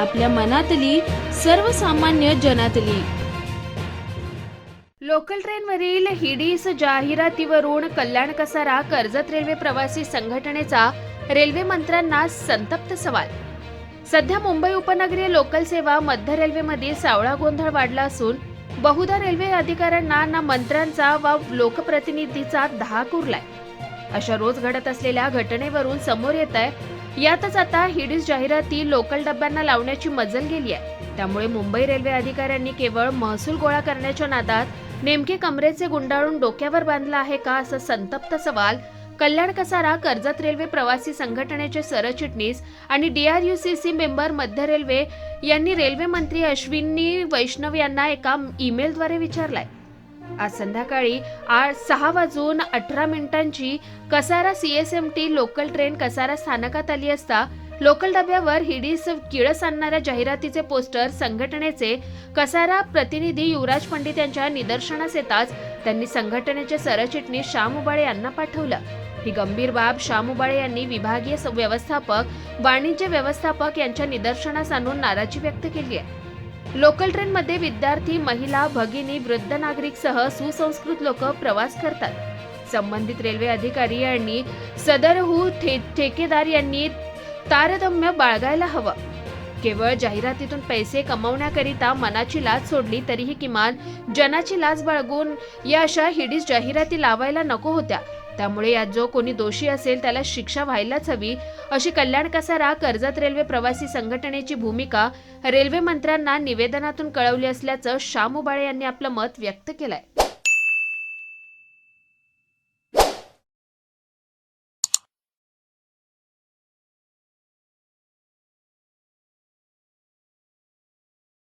आपल्या मनातली सर्वसामान्य जनातली. लोकल ट्रेनवरील हिडीस जाहिरातीवरून कल्याण कसारा कर्जत रेल्वे प्रवासी संघटनेचा रेल्वे मंत्र्यांना संतप्त सवाल. सध्या मुंबई उपनगरीय लोकल सेवा मध्य रेल्वेमध्ये सावळा गोंधळ वाढला असून बहुधा रेल्वे अधिकाऱ्यांना ना मंत्र्यांचा वा लोकप्रतिनिधीचा धाक उरलाय. अशा रोज घडत असलेल्या घटनेवरून समोर येत आहे यातच आता हिडीस जाहिराती लोकल डब्यांना लावण्याची मजल गेली आहे. त्यामुळे मुंबई रेल्वे अधिकाऱ्यांनी केवळ महसूल गोळा करण्याच्या नादात नेमके कमरेचे गुंडाळून डोक्यावर बांधला आहे का असा संतप्त सवाल कल्याण कसारा कर्जत रेल्वे प्रवासी संघटनेचे सरचिटणीस आणि डीआरयूसीसी मेंबर मध्य रेल्वे यांनी रेल्वे मंत्री अश्विनी वैष्णव यांना एका ईमेलद्वारे विचारलाय. आज संध्याकाळी आठ सहा वाजून अठरा मिनिटांची कसारा सीएसएमटी लोकल ट्रेन कसारा स्थानकात आली असता लोकल डब्यावर हिडीस किळस आणणाऱ्या जाहिरातीचे पोस्टर संघटनेचे कसारा प्रतिनिधी युवराज पंडित यांच्या निदर्शनास येताच त्यांनी संघटनेचे सरचिटणीस श्याम उबाळे यांना पाठवलं. ही गंभीर बाब श्याम उबाळे यांनी विभागीय व्यवस्थापक वाणिज्य व्यवस्थापक यांच्या निदर्शनास आणून नाराजी व्यक्त केली आहे. लोकल ट्रेनमध्ये विद्यार्थी महिला भगिनी वृद्ध नागरिकसह सुसंस्कृत लोक प्रवास करतात. संबंधित रेल्वे अधिकारी यांनी सदरहू ठे ठेकेदार यांनी तारतम्य बाळगायला हवं. केवळ जाहिरातीतून पैसे कमवण्याकरिता मनाची लाज सोडली तरीही किमान जनाची लाज बाळगून या अशा हिडीस जाहिराती लावायला नको होत्या. त्यामुळे यात जो कोणी दोषी असेल त्याला शिक्षा व्हायलाच हवी. अशी कल्याण कसारा कर्जत रेल्वे प्रवासी संघटनेची भूमिका रेल्वे मंत्र्यांना निवेदनातून कळवली असल्याचं श्याम उबाळे यांनी आपलं मत व्यक्त केलंय.